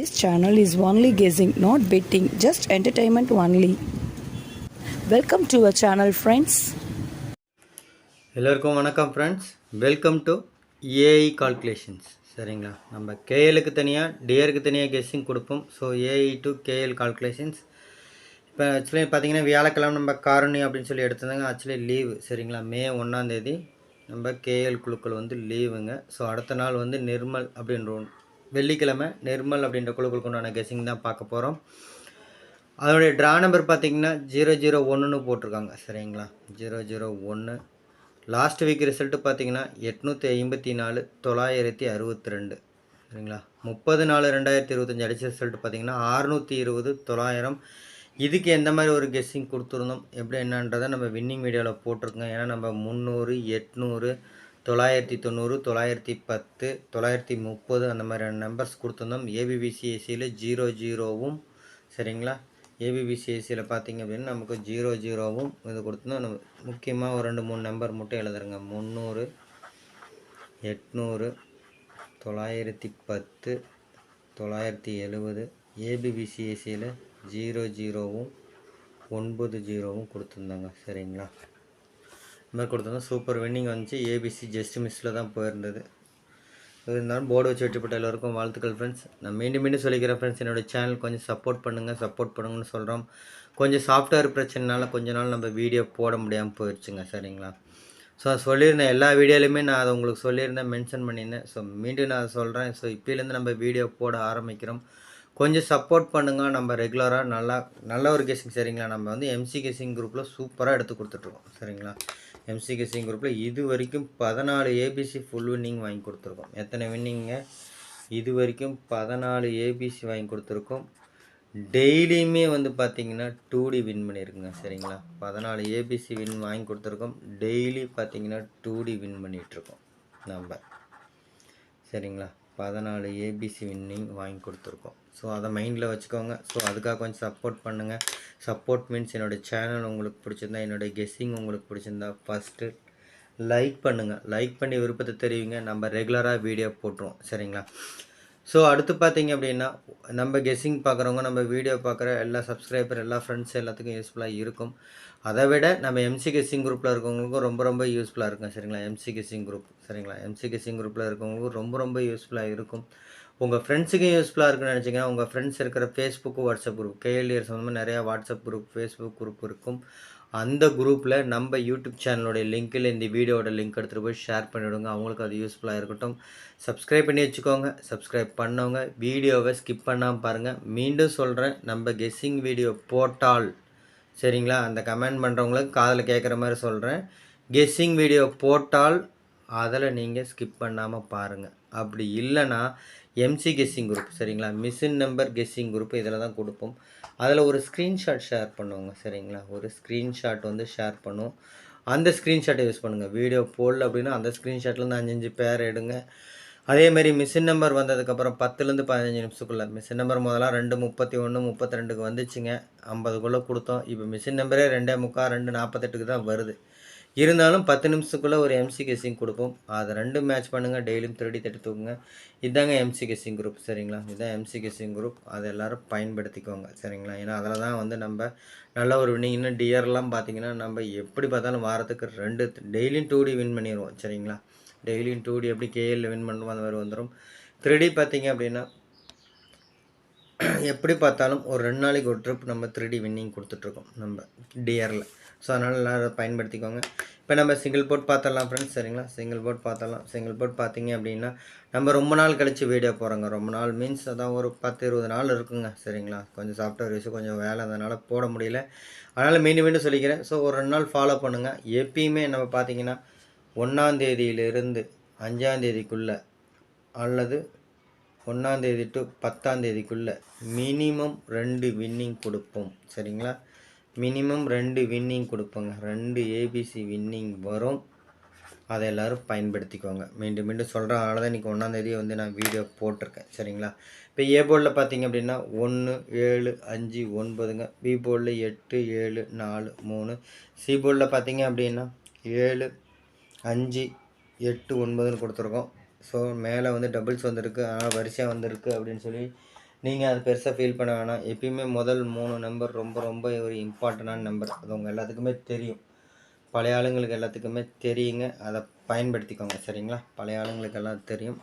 This channel is only guessing, not betting, just entertainment only. Welcome to our channel, friends. எல்லோருக்கும் வணக்கம் friends welcome to AI calculations சரிங்களா? நம்ம கேஎலுக்கு தனியாக டிஆருக்கு தனியாக கெஸ்ஸிங் கொடுப்போம். So AI to KL calculations இப்போ ஆக்சுவலி பார்த்தீங்கன்னா வியாழக்கிழமை நம்ம காரணி அப்படின்னு சொல்லி எடுத்திருந்தாங்க. ஆக்சுவலி லீவு சரிங்களா? மே ஒன்றாந்தேதி நம்ம கேஎல் குழுக்கள் வந்து லீவுங்க ஸோ அடுத்த நாள் வந்து நிர்மல் அப்படின்ற ஒன்று வெள்ளிக்கிழமை நிர்மல் அப்படின்ற குழுக்களுக்கு உண்டான கெஸ்ஸிங் தான் பார்க்க போகிறோம் அதனுடைய ட்ரா நம்பர் பார்த்தீங்கன்னா ஜீரோ ஜீரோ ஒன்றுன்னு போட்டிருக்காங்க. சரிங்களா? ஜீரோ ஜீரோ ஒன்று லாஸ்ட் வீக் ரிசல்ட்டு பார்த்தீங்கன்னா எட்நூற்றி ஐம்பத்தி நாலு தொள்ளாயிரத்தி அறுபத்தி ரெண்டு. சரிங்களா? முப்பது நாலு ரெண்டாயிரத்தி இருபத்தஞ்சி அடிச்ச ரிசல்ட் பார்த்தீங்கன்னா அறுநூற்றி இருபது தொள்ளாயிரம். இதுக்கு எந்த மாதிரி ஒரு கெஸ்ஸிங் கொடுத்துருந்தோம்? எப்படி என்னன்றதை நம்ம வின்னிங் வீடியோவில் போட்டிருக்கோம். ஏன்னா நம்ம முந்நூறு எட்நூறு தொள்ளாயிரத்தி தொண்ணூறு தொள்ளாயிரத்தி பத்து தொள்ளாயிரத்தி முப்பது அந்த மாதிரியான நம்பர்ஸ் கொடுத்துருந்தோம். ஏபிபிசிஎஸ்சியில் ஜீரோ ஜீரோவும் சரிங்களா? ஏபிபிசிஎஸ்சியில் பார்த்தீங்க அப்படின்னா நமக்கு ஜீரோ ஜீரோவும் இது கொடுத்துருந்தோம். நம்ம முக்கியமாக ஒரு ரெண்டு மூணு நம்பர் மட்டும் எழுதுறங்க. முந்நூறு எட்நூறு தொள்ளாயிரத்தி பத்து தொள்ளாயிரத்தி எழுபது ஏபிபிசிஎஸ்சியில் ஜீரோ ஜீரோவும் ஒன்பது ஜீரோவும் கொடுத்துருந்தாங்க. சரிங்களா? மாதிரி கொடுத்துருந்தோம் சூப்பர் வின்னிங் வந்துச்சு. ஏபிசி ஜஸ்ட் மிஸ்ஸில் தான் போயிருந்தது. இருந்தாலும் போர்டு வச்சு வெற்றிப்பட்ட எல்லோருக்கும் வாழ்த்துக்கள் ஃப்ரெண்ட்ஸ் நான் மீண்டும் மீண்டும் சொல்லிக்கிறேன் ஃப்ரெண்ட்ஸ் என்னோடய சேனல் கொஞ்சம் சப்போர்ட் பண்ணுங்கள் சப்போர்ட் பண்ணுங்கன்னு சொல்கிறோம் கொஞ்சம் சாஃப்ட்வேர் பிரச்சனைனால கொஞ்ச நாள் நம்ம வீடியோ போட முடியாமல் போயிடுச்சுங்க சரிங்களா? ஸோ சொல்லியிருந்தேன் எல்லா வீடியோலையுமே நான் அதை உங்களுக்கு சொல்லியிருந்தேன் மென்ஷன் பண்ணியிருந்தேன். ஸோ மீண்டும் நான் சொல்கிறேன் ஸோ இப்போலேருந்து நம்ம வீடியோ போட ஆரம்பிக்கிறோம். கொஞ்சம் சப்போர்ட் பண்ணுங்கள் நம்ம ரெகுலராக நல்லா நல்ல ஒரு கெஸிங் சரிங்களா? நம்ம வந்து எம்சி கெஸ்ஸிங் குரூப்பில் சூப்பராக எடுத்து கொடுத்துட்ருக்கோம் சரிங்களா? எம்சி கெஸ்ஸிங் குரூப்பில் இது வரைக்கும் பதினாலு ஏபிசி ஃபுல் வின்னிங் வாங்கி கொடுத்துருக்கோம். எத்தனை வின்னிங்க இது வரைக்கும் பதினாலு ஏபிசி வாங்கி கொடுத்துருக்கோம். டெய்லியுமே வந்து பார்த்தீங்கன்னா டூ டி வின் பண்ணியிருக்குங்க சரிங்களா? பதினாலு ஏபிசி வின் வாங்கி கொடுத்துருக்கோம். டெய்லி பார்த்தீங்கன்னா டூ டி வின் பண்ணிகிட்ருக்கோம் நம்ம. சரிங்களா? பதினாலு ஏபிசி வின்னிங் வாங்கி கொடுத்துருக்கோம். ஸோ அதை மைண்டில் வச்சுக்கோங்க. ஸோ அதுக்காக கொஞ்சம் சப்போர்ட் பண்ணுங்கள் சப்போர்ட் மீன்ஸ் என்னோடய சேனல் உங்களுக்கு பிடிச்சிருந்தா என்னோடய கெஸ்ஸிங் உங்களுக்கு பிடிச்சிருந்தா ஃபஸ்ட்டு லைக் பண்ணுங்கள் லைக் பண்ணி விருப்பத்தை தெரிவிங்க. நம்ம ரெகுலராக வீடியோ போட்டுருவோம். சரிங்களா? ஸோ அடுத்து பார்த்தீங்க அப்படின்னா நம்ம கெஸ்ஸிங் பார்க்குறவங்க நம்ம வீடியோ பார்க்குற எல்லா சப்ஸ்கிரைபர் எல்லா ஃப்ரெண்ட்ஸ் எல்லாத்துக்கும் யூஸ்ஃபுல்லாக இருக்கும். அதை விட நம்ம எம்சி கெஸ்ஸிங் குரூப்பில் இருக்கவங்களுக்கும் ரொம்ப ரொம்ப யூஸ்ஃபுல்லாக இருக்கும். சரிங்களா? எம்சி கெஸ்ஸிங் குரூப் சரிங்களா? எம்சி கெஸ்ஸிங் குரூப்பில் இருக்கவங்களுக்கும் ரொம்ப ரொம்ப யூஸ்ஃபுல்லாக இருக்கும். உங்கள் ஃப்ரெண்ட்ஸுக்கும் யூஸ்ஃபுல்லாக இருக்குன்னு நினச்சிங்கன்னா உங்கள் ஃப்ரெண்ட்ஸ் இருக்கிற ஃபேஸ்புக்கு வாட்ஸ்அப் குரூப் கேஎல்டிஆர் சம்மந்தமாக நிறையா வாட்ஸ்அப் குரூப் ஃபேஸ்புக் குரூப் இருக்கும். அந்த குரூப்பில் நம்ம யூடியூப் சேனலோடைய லிங்க்கில் இந்த வீடியோட லிங்க் எடுத்துகிட்டு போய் ஷேர் பண்ணிவிடுங்க அவங்களுக்கு அது யூஸ்ஃபுல்லாக இருக்கட்டும். சப்ஸ்கிரைப் பண்ணி வச்சுக்கோங்க. சப்ஸ்கிரைப் பண்ணவங்க வீடியோவை ஸ்கிப் பண்ணாமல் பாருங்கள் மீண்டும் சொல்கிறேன் நம்ம கெஸ்ஸிங் வீடியோ போட்டால் சரிங்களா? அந்த கமெண்ட் பண்ணுறவங்களுக்கு காதில் கேட்குற மாதிரி சொல்கிறேன் கெஸ்ஸிங் வீடியோ போட்டால் அதில் நீங்கள் ஸ்கிப் பண்ணாமல் பாருங்கள் அப்படி இல்லைன்னா எம்சி கெஸ்ஸிங் குரூப் சரிங்களா? மிஷின் நம்பர் கெஸ்ஸிங் குரூப் இதில் தான் கொடுப்போம். அதில் ஒரு ஸ்க்ரீன்ஷாட் ஷேர் பண்ணுவோங்க சரிங்களா? ஒரு ஸ்க்ரீன்ஷாட் வந்து ஷேர் பண்ணுவோம். அந்த ஸ்க்ரீன்ஷாட்டை யூஸ் பண்ணுங்கள் வீடியோ போடல அப்படின்னா அந்த ஸ்க்ரீன்ஷாட்லேருந்து அஞ்சஞ்சு அஞ்சு பேர் எடுங்க. அதேமாரி மிஷின் நம்பர் வந்ததுக்கப்புறம் பத்துலேருந்து பதினஞ்சு நிமிஷத்துக்குள்ளே மிஷின் நம்பர் முதல்ல ரெண்டு முப்பத்தி ஒன்று முப்பத்தி ரெண்டுக்கு வந்துச்சுங்க. ஐம்பதுக்குள்ளே கொடுத்தோம். இப்போ மிஷின் நம்பரே ரெண்டே முக்கால் ரெண்டு நாற்பத்தெட்டுக்கு தான் வருது. இருந்தாலும் பத்து நிமிஷத்துக்குள்ளே ஒரு எம்சி கெஸிங் கொடுப்போம். அதை ரெண்டும் மேட்ச் பண்ணுங்கள் டெய்லியும் திருடி தட்டி தூக்குங்க. இதாங்க எம்சி கெஸிங் குரூப் சரிங்களா? இதுதான் எம்சி கெஸிங் குரூப் அதை எல்லோரும் பயன்படுத்திக்கோங்க சரிங்களா? ஏன்னா அதில் தான் வந்து நம்ம நல்ல ஒரு வின்னிங் இன்னும் டியர்லாம் பார்த்தீங்கன்னா நம்ம எப்படி பார்த்தாலும் வாரத்துக்கு ரெண்டு டெய்லியும் டூ டி வின் பண்ணிடுவோம் சரிங்களா? டெய்லியும் டூ டி எப்படி கேஎல்ல வின் பண்ணுவோம் அந்த மாதிரி வந்துடும் த்ரீ பார்த்தீங்க அப்படின்னா எப்படி பார்த்தாலும் ஒரு ரெண்டு நாளைக்கு ஒரு ட்ரிப் நம்ம த்ரீ டி வின்னிங் கொடுத்துட்ருக்கோம் நம்ம டிஆரில் ஸோ அதனால் எல்லோரும் பயன்படுத்திக்கோங்க. இப்போ நம்ம சிங்கிள் போர்ட் பார்த்துடலாம் ஃப்ரெண்ட்ஸ் சரிங்களா? சிங்கிள் போர்ட் பார்த்தலாம் சிங்கிள் போர்ட் பார்த்தீங்க அப்படின்னா நம்ம ரொம்ப நாள் கழித்து வீடியோ போகிறோங்க ரொம்ப நாள் மீன்ஸ் அதான் ஒரு பத்து இருபது நாள் இருக்குங்க. சரிங்களா? கொஞ்சம் சாஃப்ட்வேர் யூஸு கொஞ்சம் வேலை அதனால் போட முடியல. அதனால் மீண்டும் மீண்டும் சொல்லிக்கிறேன். ஸோ ஒரு ரெண்டு நாள் ஃபாலோ பண்ணுங்கள் எப்பயுமே நம்ம பார்த்தீங்கன்னா ஒன்றாந்தேதியிலிருந்து அஞ்சாந்தேதிக்குள்ளே அல்லது ஒன்றாந்தேதி டு பத்தாந்தேதிக்குள்ளே மினிமம் ரெண்டு வின்னிங் கொடுப்போம். சரிங்களா? மினிமம் ரெண்டு வின்னிங் கொடுப்போங்க. ரெண்டு ஏபிசி வின்னிங் வரும். அதை எல்லோரும் பயன்படுத்திக்கோங்க. மீண்டும் மீண்டும் சொல்கிறனால தான் இன்றைக்கி ஒன்றாந்தேதி வந்து நான் வீடியோ போட்டிருக்கேன். சரிங்களா? இப்போ ஏ போர்டில் பார்த்தீங்க அப்படின்னா ஒன்று ஏழு அஞ்சு ஒன்பதுங்க. பி போர்டில் எட்டு ஏழு நாலு மூணு. சி போர்டில் பார்த்தீங்க அப்படின்னா ஏழு அஞ்சு எட்டு ஒன்பதுன்னு கொடுத்துருக்கோம். ஸோ மேலே வந்து டபுள்ஸ் வந்திருக்கு. ஆனால் வரிசையாக வந்திருக்கு அப்படின்னு சொல்லி நீங்கள் அது பெருசாக ஃபீல் பண்ண வேணாம். எப்பயுமே முதல் மூணு நம்பர் ரொம்ப ரொம்ப ஒரு இம்பார்ட்டண்டான நம்பர் அது உங்கள் எல்லாத்துக்குமே தெரியும். பழைய ஆளுங்களுக்கு எல்லாத்துக்குமே தெரியுங்க. அதை பயன்படுத்திக்கோங்க. சரிங்களா? பழைய ஆளுங்களுக்கு எல்லாம் தெரியும்.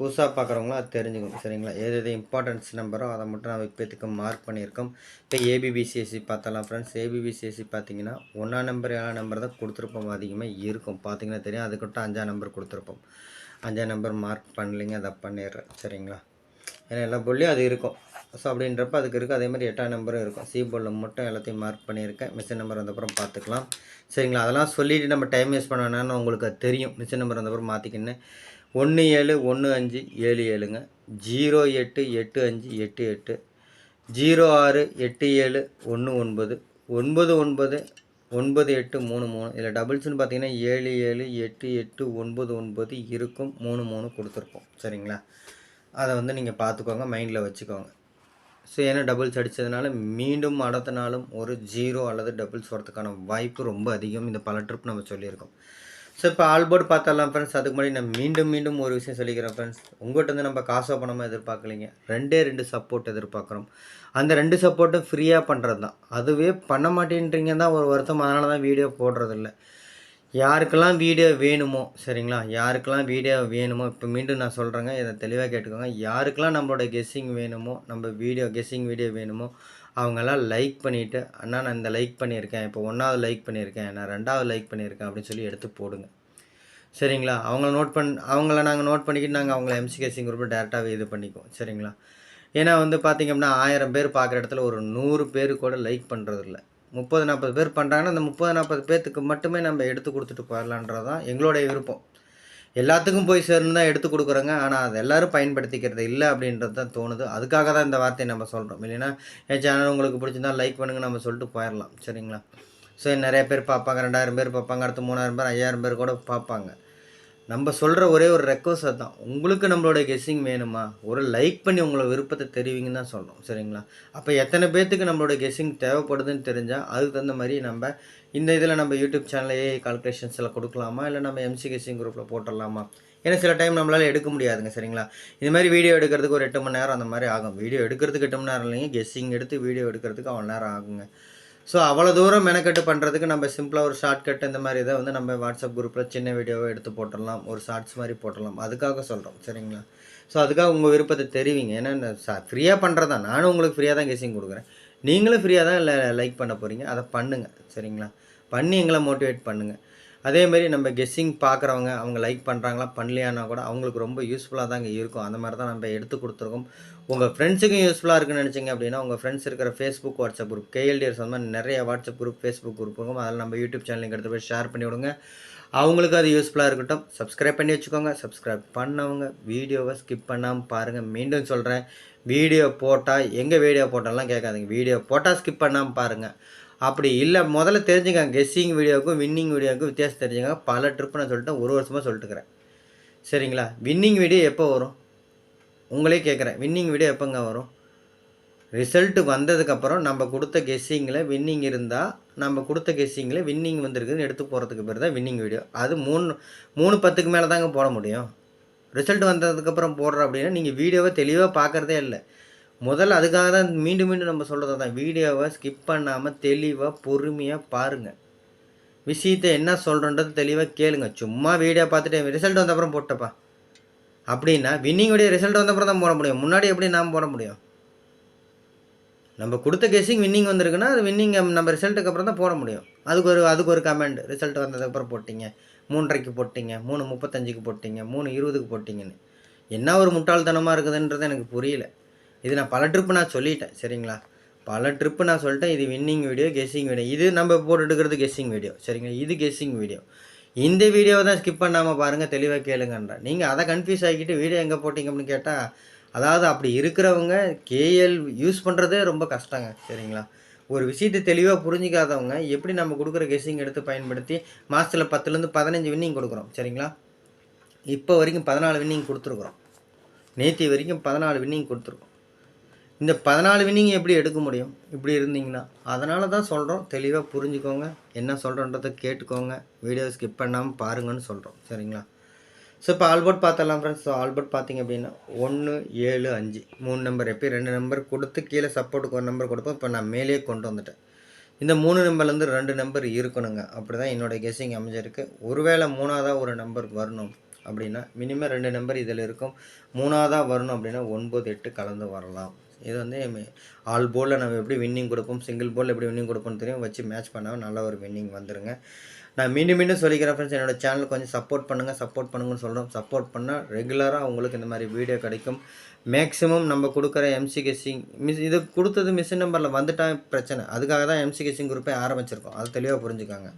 புதுசாக பார்க்குறவங்களும் அது தெரிஞ்சுக்கணும் சரிங்களா? எது எது இம்பார்ட்டன்ஸ் நம்பரோ அதை மட்டும் நான் இப்போத்துக்கு மார்க் பண்ணியிருக்கோம். இப்போ ஏபிபிசிஎஸ்சி பார்த்தலாம் ஃப்ரெண்ட்ஸ் ஏபிபிசிஎஸ்சி பார்த்தீங்கன்னா ஒன்றாம் நம்பர் ஏழாம் நம்பர் தான் கொடுத்துருப்போம். அதிகமாக இருக்கும். பார்த்தீங்கன்னா தெரியும். அதுக்கிட்ட அஞ்சாம் நம்பர் கொடுத்துருப்போம். அஞ்சாம் நம்பர் மார்க் பண்ணலைங்க அதை பண்ணிடுறேன் சரிங்களா? ஏன்னா எல்லா போர்ட்லேயும் அது இருக்கும். ஸோ அப்படின்றப்ப அதுக்கு இருக்குது அதே மாதிரி எட்டாம் நம்பரும் இருக்கும். சி போர்டில் மட்டும் எல்லாத்தையும் மார்க் பண்ணியிருக்கேன். மிஷின் நம்பர் வந்தப்புறம் பார்த்துக்கலாம். சரிங்களா? அதெல்லாம் சொல்லிவிட்டு நம்ம டைம் வேஸ்ட் பண்ணணும்னு உங்களுக்கு அது தெரியும். மிஷின் நம்பர் வந்தப்புறம் மாற்றிக்கின்னு ஒன்று ஏழு ஒன்று அஞ்சு ஏழு ஏழுங்க. ஜீரோ எட்டு எட்டு அஞ்சு எட்டு எட்டு. ஜீரோ ஆறு எட்டு ஏழு ஒன்று ஒன்பது. ஒன்பது ஒன்பது ஒன்பது எட்டு மூணு மூணு. இதில் டபுள்ஸ்னு பார்த்தீங்கன்னா ஏழு ஏழு எட்டு எட்டு ஒன்பது ஒன்பது இருக்கும் மூணு மூணு கொடுத்துருப்போம். சரிங்களா? அதை வந்து நீங்கள் பார்த்துக்கோங்க மைண்டில் வச்சுக்கோங்க. ஸோ ஏன்னா டபுள்ஸ் அடித்ததுனால மீண்டும் அடுத்த நாளும் ஒரு ஜீரோ அல்லது டபுள்ஸ் வரதுக்கான வாய்ப்பு ரொம்ப அதிகம். இந்த பல ட்ரிப் நம்ம சொல்லியிருக்கோம். ஸோ இப்போ ஆல்போர்ட் பார்த்தாலாம் ஃப்ரெண்ட்ஸ் அதுக்கு முன்னாடி நான் மீண்டும் மீண்டும் ஒரு விஷயம் சொல்லிக்கிறேன் ஃப்ரெண்ட்ஸ் உங்கள்கிட்ட வந்து நம்ம காசோ பணமாக எதிர்பார்க்கலைங்க. ரெண்டே ரெண்டு சப்போர்ட் எதிர்பார்க்குறோம். அந்த ரெண்டு சப்போர்ட்டும் ஃப்ரீயாக பண்ணுறது தான் அதுவே பண்ண மாட்டேன்றீங்க தான் ஒரு வருத்தம். அதனால தான் வீடியோ போடுறதில்ல. யாருக்கெல்லாம் வீடியோ வேணுமோ சரிங்களா? யாருக்கெல்லாம் வீடியோ வேணுமோ இப்போ மீண்டும் நான் சொல்கிறேங்க இதை தெளிவாக கேட்டுக்கோங்க. யாருக்கெல்லாம் நம்மளோட கெஸ்ஸிங் வேணுமோ நம்ம வீடியோ கெஸ்ஸிங் வீடியோ வேணுமோ அவங்கெல்லாம் லைக் பண்ணிவிட்டு அண்ணா நான் இந்த லைக் பண்ணியிருக்கேன். இப்போ ஒன்றாவது லைக் பண்ணியிருக்கேன். நான் ரெண்டாவது லைக் பண்ணியிருக்கேன். அப்படின்னு சொல்லி எடுத்து போடுங்க. சரிங்களா? அவங்கள நோட் பண் அவங்கள நாங்கள் நோட் பண்ணிக்கிட்டு நாங்கள் அவங்கள எம்சிகேசிங் குரூப்பில் டேரெக்டாகவே இது பண்ணிக்குவோம். சரிங்களா? ஏன்னா வந்து பார்த்திங்க அப்படின்னா ஆயிரம் பேர் பார்க்குற இடத்துல ஒரு நூறு பேர் கூட லைக் பண்ணுறதில்ல முப்பது நாற்பது பேர் பண்ணுறாங்கன்னா அந்த முப்பது நாற்பது பேர்த்துக்கு மட்டுமே நம்ம எடுத்து கொடுத்துட்டு போயிடலான்றது தான் எங்களுடைய விருப்பம். எல்லாத்துக்கும் போய் சேர்ந்து தான் எடுத்து கொடுக்குறோங்க. ஆனால் அது எல்லோரும் பயன்படுத்திக்கிறது இல்லை அப்படின்றது தான் தோணுது. அதுக்காக தான் இந்த வார்த்தையை நம்ம சொல்கிறோம் இல்லைன்னா என் சேனல் உங்களுக்கு பிடிச்சிருந்தா லைக் பண்ணுங்கள் நம்ம சொல்லிட்டு போயிடலாம். சரிங்களா? ஸோ நிறைய பேர் பார்ப்பாங்க. ரெண்டாயிரம் பேர் பார்ப்பாங்க. அடுத்து மூணாயிரம் பேர் ஐயாயிரம் பேர் கூட பார்ப்பாங்க. நம்ம சொல்கிற ஒரே ஒரு ரெக்வஸ்ட் தான் உங்களுக்கு நம்மளோட கெஸ்ஸிங் வேணுமா? ஒரு லைக் பண்ணி உங்களை விருப்பத்தை தெரிவிங்கன்னு தான் சொல்கிறோம் சரிங்களா? அப்போ எத்தனை பேர்த்துக்கு நம்மளோட கெஸ்ஸிங் தேவைப்படுதுன்னு தெரிஞ்சால் அதுக்கு தகுந்த மாதிரி நம்ம இந்த இதில் நம்ம யூடியூப் சேனல் ஏஐ கால்குலேஷன்ஸில் கொடுக்கலாமா? இல்லை நம்ம எம்சி கெஸ்ஸிங் குரூப்பில் போட்டுடலாமா? ஏன்னா சில டைம் நம்மளால் எடுக்க முடியாதுங்க சரிங்களா? இது மாதிரி வீடியோ எடுக்கிறதுக்கு ஒரு எட்டு மணி நேரம் அந்த மாதிரி ஆகும். வீடியோ எடுக்கிறதுக்கு எட்டு மணி நேரம் இல்லைங்க கெஸ்ஸிங் எடுத்து வீடியோ எடுக்கிறதுக்கு அவ்வளோ நேரம் ஆகுங்க. ஸோ அவ்வளோ தூரம் மெனக்கட்டு பண்ணுறதுக்கு நம்ம சிம்பிளாக ஒரு ஷார்ட்கட் இந்த மாதிரி இதை வந்து நம்ம வாட்ஸ்அப் குரூப்பில் சின்ன வீடியோவை எடுத்து போட்டுடலாம். ஒரு ஷார்ட்ஸ் மாதிரி போட்டுடலாம். அதுக்காக சொல்கிறோம் சரிங்களா? ஸோ அதுக்காக உங்கள் விருப்பத்தை தெரிவிங்க. ஏன்னா ஃப்ரீயாக பண்ணுறது தான் நானும் உங்களுக்கு ஃப்ரீயாக தான் கெஸிங் கொடுக்குறேன். நீங்களும் ஃப்ரீயாக தான் இல்லை லைக் பண்ண போகிறீங்க அதை பண்ணுங்கள் சரிங்களா? பண்ணி எங்களை மோட்டிவேட் பண்ணுங்கள் அதேமாரி நம்ம கெஸ்ஸிங் பார்க்குறவங்க அவங்க லைக் பண்ணுறாங்களா பண்ணலையானா கூட அவங்களுக்கு ரொம்ப யூஸ்ஃபுல்லாக தாங்க இருக்கும். அந்த மாதிரி தான் நம்ம எடுத்து கொடுத்துருக்கோம். உங்கள் ஃப்ரெண்ட்ஸுக்கும் யூஸ்ஃபுல்லாக இருக்குன்னு நினச்சிங்க அப்படின்னா உங்கள் ஃப்ரெண்ட்ஸ் இருக்கிற ஃபேஸ்புக் வாட்ஸ்அப் குரூப் கேஎல்டிஎஸ் அந்த மாதிரி நிறைய வாட்ஸ்அப் குரூப் ஃபேஸ்புக் குரூப் இருக்கும். அதில் நம்ம யூடியூப் சேனலுக்கு எடுத்து போய் ஷேர் பண்ணி விடுங்க. அவங்களுக்கு அது யூஸ்ஃபுல்லாக இருக்கட்டும். சப்ஸ்கிரைப் பண்ணி வச்சுக்கோங்க. சப்ஸ்கிரைப் பண்ணவங்க வீடியோவை ஸ்கிப் பண்ணாமல் பாருங்கள் மீண்டும் சொல்கிறேன் வீடியோ போட்டால் எங்கே வீடியோ போட்டாலாம் கேட்காதீங்க. வீடியோ போட்டால் ஸ்கிப் பண்ணாமல் பாருங்கள் அப்படி இல்லை முதல்ல தெரிஞ்சுக்கங்க. கெஸ்ஸிங் வீடியோவுக்கும் வின்னிங் வீடியோவுக்கும் வித்தியாசம் தெரிஞ்சுக்காங்க. பல ட்ரிப்பு நான் சொல்லிட்டேன். ஒரு வருஷமாக சொல்லிட்டுக்கிறேன் சரிங்களா? வின்னிங் வீடியோ எப்போ வரும்? உங்களே கேட்குறேன். வின்னிங் வீடியோ எப்போங்க வரும்? ரிசல்ட்டு வந்ததுக்கப்புறம் நம்ம கொடுத்த கெஸ்ஸிங்கில் வின்னிங் இருந்தால் நம்ம கொடுத்த கெஸ்ஸிங்கில் வின்னிங் வந்திருக்குன்னு எடுத்து போகிறதுக்கு பேர் தான் வின்னிங் வீடியோ அது மூணு மூணு பத்துக்கு மேலே தாங்க போட முடியும். ரிசல்ட் வந்ததுக்கப்புறம் போடுற அப்படின்னா நீங்கள் வீடியோவை தெளிவாக பார்க்குறதே இல்லை. முதல்ல அதுக்காக தான் மீண்டும் மீண்டும் நம்ம சொல்கிறது தான் வீடியோவை ஸ்கிப் பண்ணாமல் தெளிவாக பொறுமையாக பாருங்கள் விஷயத்தை என்ன சொல்கிறன்றது தெளிவாக கேளுங்க. சும்மா வீடியோ பார்த்துட்டு ரிசல்ட் வந்தப்புறம் போட்டப்பா. அப்படின்னா வின்னிங்குடைய ரிசல்ட் வந்தப்புறம் தான் போட முடியும். முன்னாடி எப்படி நாம் போட முடியும்? நம்ம கொடுத்த கேஸிங் வின்னிங் வந்திருக்குன்னா அது வின்னிங் நம்ம ரிசல்ட்டுக்கு அப்புறம் தான் போட முடியும். அதுக்கு ஒரு அதுக்கு ஒரு கமெண்ட் ரிசல்ட் வந்ததுக்கப்புறம் போட்டிங்க. மூன்றரைக்கு போட்டிங்க. மூணு முப்பத்தஞ்சுக்கு போட்டிங்க. மூணு இருபதுக்கு போட்டிங்கன்னு. என்ன ஒரு முட்டாள்தனமாக இருக்குதுன்றது எனக்கு புரியல. இது நான் பல ட்ரிப்பு நான் சொல்லிட்டேன் சரிங்களா? பல ட்ரிப்பு நான் சொல்லிட்டேன் இது வின்னிங் வீடியோ கெஸ்ஸிங் வீடியோ இது நம்ம போட்டு எடுக்கிறது கெஸ்ஸிங் வீடியோ சரிங்களா? இது கெஸ்ஸிங் வீடியோ இந்த வீடியோவை தான் ஸ்கிப் பண்ணாமல் பாருங்கள் தெளிவாக கேளுங்கன்ற. நீங்கள் அதை கன்ஃபியூஸ் ஆகிக்கிட்டு வீடியோ எங்கே போட்டிங்க அப்படின்னு கேட்டால் அதாவது அப்படி இருக்கிறவங்க கேஎல் யூஸ் பண்ணுறதே ரொம்ப கஷ்டங்க சரிங்களா? ஒரு விஷயத்தை தெளிவாக புரிஞ்சிக்காதவங்க எப்படி நம்ம கொடுக்குற கெஸ்ஸிங் எடுத்து பயன்படுத்தி மாதத்தில் பத்துலேருந்து பதினஞ்சு வின்னிங் கொடுக்குறோம் சரிங்களா? இப்போ வரைக்கும் பதினாலு வின்னிங் கொடுத்துருக்குறோம். நேத்தி வரைக்கும் பதினாலு வின்னிங் கொடுத்துருக்கோம். இந்த பதினாலு வின்னிங் எப்படி எடுக்க முடியும்? இப்படி இருந்தீங்கன்னா அதனால தான் சொல்கிறோம் தெளிவாக புரிஞ்சுக்கோங்க. என்ன சொல்கிறோன்றதை கேட்டுக்கோங்க. வீடியோ ஸ்கிப் பண்ணாமல் பாருங்கன்னு சொல்கிறோம் சரிங்களா? ஸோ இப்போ ஆல்போர்ட் பார்த்தலாம் ஃப்ரெண்ட்ஸ் ஸோ ஆல்போர்ட் பார்த்தீங்க அப்படின்னா ஒன்று ஏழு அஞ்சு. மூணு நம்பர் எப்பயும் ரெண்டு நம்பர் கொடுத்து கீழே சப்போர்ட்டுக்கு ஒரு நம்பர் கொடுப்போம். இப்போ நான் மேலேயே கொண்டு வந்துட்டேன். இந்த மூணு நம்பர்லேருந்து ரெண்டு நம்பர் இருக்கணுங்க. அப்படி தான் என்னோடய கெஸ்ஸிங் அமைஞ்சிருக்கு. ஒருவேளை மூணாவதாக ஒரு நம்பர் வரணும் அப்படின்னா மினிமம் ரெண்டு நம்பர் இதில் இருக்கும். மூணாவதாக வரணும் அப்படின்னா ஒன்பது எட்டு கலந்து வரலாம். இது வந்து ஆல் போலில் நம்ம எப்படி வின்னிங் கொடுப்போம் சிங்கிள் போர்டில் எப்படி வின்னிங் கொடுப்போம்னு தெரியும். வச்சு மேட்ச் பண்ணால் நல்ல ஒரு வின்னிங் வந்துருங்க. நான் மீண்டும் மீண்டும் சொல்லிக்கிறேன் ஃப்ரெண்ட்ஸ் என்னோட சேனல் கொஞ்சம் சப்போர்ட் பண்ணுங்கள் சப்போர்ட் பண்ணுங்கன்னு சொல்கிறோம் சப்போர்ட் பண்ணால் ரெகுலராக உங்களுக்கு இந்த மாதிரி வீடியோ கிடைக்கும். மேக்ஸிமம் நம்ம கொடுக்குற எம்சி கெஸ்ஸிங் மிஸ் இது கொடுத்தது மிஷின் நம்பரில் வந்துட்டால் பிரச்சனை. அதுக்காக தான் எம்சி கெஸ்ஸிங் குரூப்பே ஆரம்பிச்சிருக்கோம். அது தெளிவாக புரிஞ்சுக்காங்க.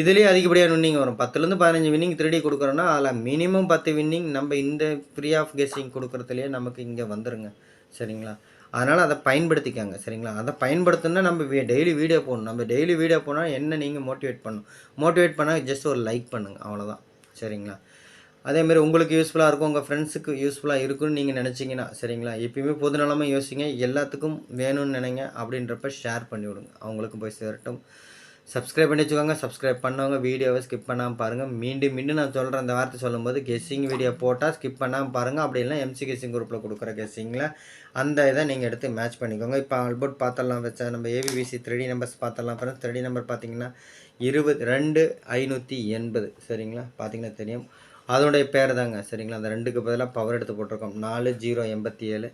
இதுலேயே அதிகப்படியாக வின்னிங் வரும். பத்துலேருந்து பதினஞ்சு வின்னிங் திருடி கொடுக்குறோன்னா அதில் மினிமம் பத்து வின்னிங் நம்ம இந்த ஃப்ரீ ஆஃப் கெஸ்ஸிங் கொடுக்குறதுலேயே நமக்கு இங்கே வந்துருங்க. சரிங்களா? அதனால் அதை பயன்படுத்திக்கங்க சரிங்களா? அதை பயன்படுத்தினா நம்ம டெய்லி வீடியோ போடணும். நம்ம டெய்லி வீடியோ போனால் என்ன நீங்கள் மோட்டிவேட் பண்ணணும்? மோட்டிவேட் பண்ணால் ஜஸ்ட் ஒரு லைக் பண்ணுங்கள் அவ்வளோதான் சரிங்களா? அதேமாரி உங்களுக்கு யூஸ்ஃபுல்லாக இருக்கும் உங்கள் ஃப்ரெண்ட்ஸுக்கு யூஸ்ஃபுல்லாக இருக்குன்னு நீங்கள் நினச்சிங்கன்னா சரிங்களா? எப்பயுமே பொதுநலமாக யோசிங்க. எல்லாத்துக்கும் வேணும்னு நினைங்க. அப்படின்றப்ப ஷேர் பண்ணி விடுங்க அவங்களுக்கும் போய் சேரட்டும். சப்ஸ்கிரைப் பண்ணி வச்சுக்கோங்க சப்ஸ்கிரைப் பண்ணவங்க வீடியோவை ஸ்கிப் பண்ணாமல் பாருங்கள் மீண்டும் மீண்டும் நான் சொல்கிறேன் அந்த வார்த்தை சொல்லும்போது கெஸ்ஸிங் வீடியோ போட்டால் ஸ்கிப் பண்ணாமல் பாருங்கள் அப்படி இல்லை எம்சி கெஸ்ஸிங் குரூப்பில் கொடுக்குற கெஸ்ஸிங்கில் அந்த இதை நீங்கள் எடுத்து மேட்ச் பண்ணிக்கோங்க. இப்போ ஆல்போர்ட் பார்த்தலாம் வச்சா நம்ம ஏபிபிசி த்ரீ நம்பர்ஸ் பார்த்தலாம் ஃப்ரெண்ட்ஸ் த்ரீ நம்பர் பார்த்தீங்கன்னா இருபது ரெண்டு ஐநூற்றி எண்பது. சரிங்களா? பார்த்தீங்கன்னா தெரியும். அதோடைய பேர் தாங்க. சரிங்களா? அந்த ரெண்டுக்கு பதிலாக பவர் எடுத்து போட்டிருக்கோம். நாலு ஜீரோ எண்பத்தி ஏழு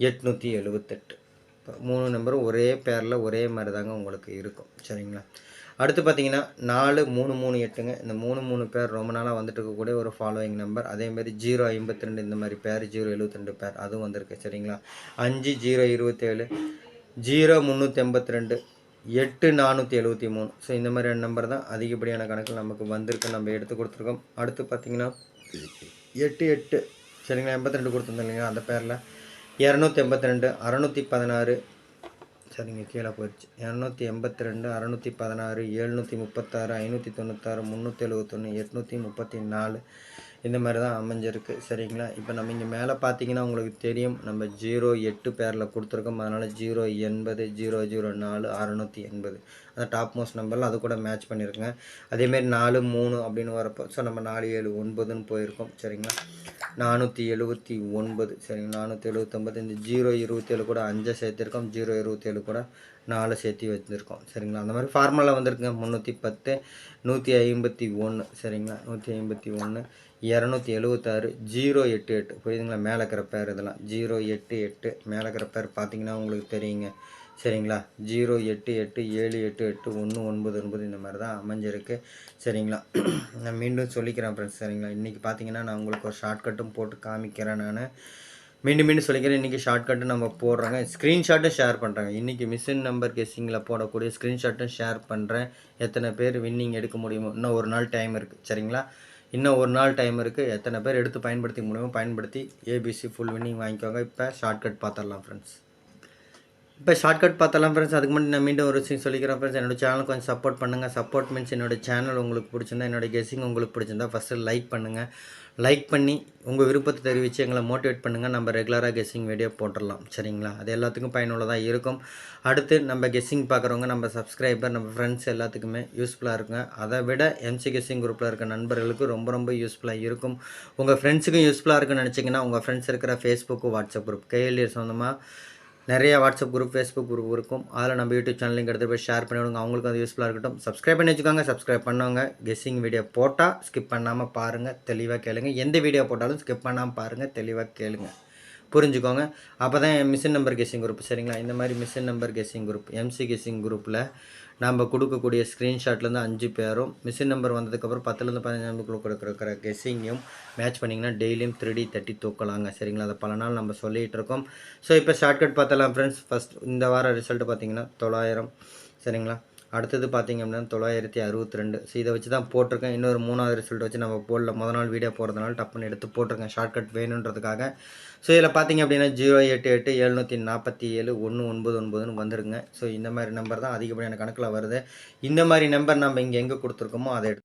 எட்நூற்றி எழுபத்தெட்டு மூணு நம்பரும் ஒரே பேரில் ஒரே மாதிரி தாங்க உங்களுக்கு இருக்கும். சரிங்களா? அடுத்து பார்த்தீங்கன்னா நாலு மூணு மூணு எட்டுங்க. இந்த மூணு மூணு பேர் ரொம்ப நாளாக வந்துட்டு இருக்கக்கூடிய ஒரு ஃபாலோயிங் நம்பர் அதேமாதிரி ஜீரோ ஐம்பத்தி ரெண்டு இந்த மாதிரி பேர் ஜீரோ எழுபத்திரெண்டு பேர் அதுவும் வந்திருக்கு. சரிங்களா? அஞ்சு ஜீரோ இருபத்தேழு ஜீரோ முந்நூற்றி எண்பத்தி ரெண்டு எட்டு நானூற்றி எழுபத்தி மூணு ஸோ இந்த மாதிரியான நம்பர் தான் அதிகப்படியான கணக்கில் நமக்கு வந்திருக்கு நம்ம எடுத்து கொடுத்துருக்கோம். அடுத்து பார்த்தீங்கன்னா எட்டு எட்டு. சரிங்களா? எண்பத்தி ரெண்டு கொடுத்துருந்தோம் இல்லைங்களா அந்த பேரில் இரநூத்தி எண்பத்தி ரெண்டு அறநூற்றி பதினாறு சரிங்க கீழே போயிடுச்சு. இரநூத்தி எண்பத்தி ரெண்டு அறநூற்றி பதினாறு எழுநூற்றி முப்பத்தாறு ஐநூற்றி தொண்ணூத்தாறு முந்நூற்றி எழுபத்தொன்று எட்நூற்றி முப்பத்தி நாலு இந்த மாதிரி தான் அமைஞ்சிருக்கு. சரிங்களா? இப்போ நம்ம இங்கே மேலே பார்த்தீங்கன்னா உங்களுக்கு தெரியும். நம்ம ஜீரோ எட்டு பேரில் கொடுத்துருக்கோம். அதனால் ஜீரோ எண்பது ஜீரோ ஜீரோ நாலு அறநூற்றி எண்பது. அந்த டாப் மோஸ்ட் நம்பரில் அது கூட மேட்ச் பண்ணியிருக்கேன் அதேமாரி நாலு மூணு அப்படின்னு வரப்போ ஸோ நம்ம நாலு ஏழு ஒன்பதுன்னு போயிருக்கோம். சரிங்களா? நானூற்றி எழுபத்தி ஒன்பது. சரிங்க நானூற்றி எழுபத்தொம்பது இந்த ஜீரோ இருபத்தேழு கூட அஞ்சை சேர்த்துருக்கோம். ஜீரோ இருபத்தேழு கூட நாலு சேர்த்து வச்சுருக்கோம். சரிங்களா? அந்த மாதிரி ஃபார்முலா வந்திருக்குங்க. முந்நூற்றி பத்து நூற்றி ஐம்பத்தி ஒன்று சரிங்களா? நூற்றி ஐம்பத்தி ஒன்று இரநூத்தி எழுபத்தாறு ஜீரோ எட்டு எட்டு. புரியுதுங்களா? மேலே இருக்கிற பேர் இதெல்லாம். ஜீரோ எட்டு எட்டு. மேலே இருக்கிற பேர் பார்த்தீங்கன்னா உங்களுக்கு தெரியுங்க. சரிங்களா? ஜீரோ எட்டு எட்டு ஏழு எட்டு எட்டு ஒன்று ஒன்பது ஒன்பது இந்த மாதிரி தான் அமைஞ்சிருக்கு. சரிங்களா? நான் மீண்டும் சொல்லிக்கிறேன் ஃப்ரெண்ட்ஸ் சரிங்களா? இன்றைக்கி பார்த்தீங்கன்னா நான் உங்களுக்கு ஒரு ஷார்ட்கட்டும் போட்டு காமிக்கிறேன் நான். மீண்டும் மீண்டும் சொல்லிக்கிறேன். இன்றைக்கி ஷார்ட்கட்டு நம்ம போடுறோங்க. ஸ்க்ரீன்ஷாட்டும் ஷேர் பண்ணுறாங்க இன்றைக்கி மிஷின் நம்பர் கெஸ்ஸிங்கில் போடக்கூடிய ஸ்க்ரீன்ஷாட்டும் ஷேர் பண்ணுறேன் எத்தனை பேர் வின்னிங் எடுக்க முடியுமோ? இன்னும் ஒரு நாள் டைம் இருக்குது சரிங்களா? இன்னும் ஒரு நாள் டைம் இருக்குது எத்தனை பேர் எடுத்து பயன்படுத்தி முடியுமோ பயன்படுத்தி ஏபிசி ஃபுல் வின்னிங் வாங்கிக்கோங்க. இப்போ ஷார்ட்கட் பார்த்துடலாம் ஃப்ரெண்ட்ஸ் இப்போ ஷார்ட்கட் பார்த்தலாம் ஃப்ரெண்ட்ஸ் அதுக்கு முன்னாடி நான் மீண்டும் ஒரு விஷயம் சொல்லிக்கிறேன் ஃப்ரெண்ட்ஸ் என்னோட சேனல் கொஞ்சம் சப்போர்ட் பண்ணுங்கள் சப்போர்ட் மீன்ஸ் என்னோடய சேனல் உங்களுக்கு பிடிச்சிருந்தா என்னோட கெஸிங் உங்களுக்கு பிடிச்சிருந்தா ஃபஸ்ட்டு லைக் பண்ணுங்கள் லைக் பண்ணி உங்கள் விருப்பத்தை தெரிவித்து எங்களை மோட்டிவேட் பண்ணுங்கள் நம்ம ரெகுலராக கெஸ்ஸிங் வீடியோ போட்டுடலாம். சரிங்களா? அது எல்லாத்துக்கும் பயனுள்ளதாக இருக்கும். அடுத்து நம்ம கெஸ்ஸிங் பார்க்குறவங்க நம்ம சப்ஸ்கிரைபர் நம்ம ஃப்ரெண்ட்ஸ் எல்லாத்துக்குமே யூஸ்ஃபுல்லாக இருக்குங்க. அதை விட எம்சி கெஸ்ஸிங் குரூப்பில் இருக்க நண்பர்களுக்கு ரொம்ப ரொம்ப யூஸ்ஃபுல்லாக இருக்கும். உங்கள் ஃப்ரெண்ட்ஸுக்கும் யூஸ்ஃபுல்லாக இருக்குன்னு நினச்சிங்கன்னா உங்கள் ஃப்ரெண்ட்ஸ் இருக்கிற ஃபேஸ்புக்கு வாட்ஸ்அப் குரூப் கேஎல்ஏ சொந்தமாக நிறைய வாட்ஸ்அப் குரூப் ஃபேஸ்புக் குரூப் இருக்கும். அதில் நம்ம யூடியூப் சேனலையும் எடுத்து போய் ஷேர் பண்ணி விடுங்க அவங்களுக்கு அது யூஸ்ஃபுல்லாக இருக்கட்டும். சப்ஸ்கிரைப் பண்ணி வச்சுக்கோங்க. சப்ஸ்கிரைப் பண்ணவங்க கெஸ்ஸிங் வீடியோ போட்டால் ஸ்கிப் பண்ணாமல் பாருங்கள் தெளிவாக கேளுங்க. எந்த வீடியோ போட்டாலும் ஸ்கிப் பண்ணாமல் பாருங்கள் தெளிவாக கேளுங்கள் புரிஞ்சுக்கோங்க. அப்போ தான் மிஷின் நம்பர் கெஸிங் குரூப் சரிங்களா? இந்த மாதிரி machine number guessing group MC guessing குரூப்பில் நம்ம கொடுக்கக்கூடிய ஸ்க்ரீன்ஷாட்லேருந்து அஞ்சு பேரும் மிஷின் நம்பர் வந்ததுக்கப்புறம் பத்துலேருந்து பதினஞ்சு நம்பருக்குள்ள கொடுக்குற கெஸ்ஸிங்கையும் மேட்ச் பண்ணிங்கன்னா டெய்லியும் த்ரீ தட்டி தூக்கலாங்க சரிங்களா? அதை பல நாள் நம்ம சொல்லிகிட்டு இருக்கோம். ஸோ இப்போ ஷார்ட்கட் பார்த்தலாம் ஃப்ரெண்ட்ஸ் ஃபஸ்ட் இந்த வார ரிசல்ட் பார்த்தீங்கன்னா தொள்ளாயிரம் சரிங்களா? அடுத்தது பார்த்திங்க அப்படின்னா தொள்ளாயிரத்தி அறுபத்தி ரெண்டு ஸோ இதை வச்சு தான் போட்டிருக்கேன். இன்னொரு மூணாவது ரிசல்ட் வச்சு நம்ம போடல. முத நாள் வீடியோ போகிறதுனால டப்புன்னு எடுத்து போட்டிருக்கேன். ஷார்ட்கட் வேணுன்றதுக்காக. ஸோ இதில் பார்த்தீங்க அப்படின்னா ஜீரோ எட்டு எட்டு எழுநூற்றி நாற்பத்தி ஏழு ஒன்று ஒன்பது ஒன்பதுன்னு வந்துருங்க ஸோ இந்த மாதிரி நம்பர் தான் அதிகப்படியான கணக்கில் வருது. இந்த மாதிரி நம்பர் நம்ம இங்கே எங்கே கொடுத்துருக்கோமோ அதை எடுத்து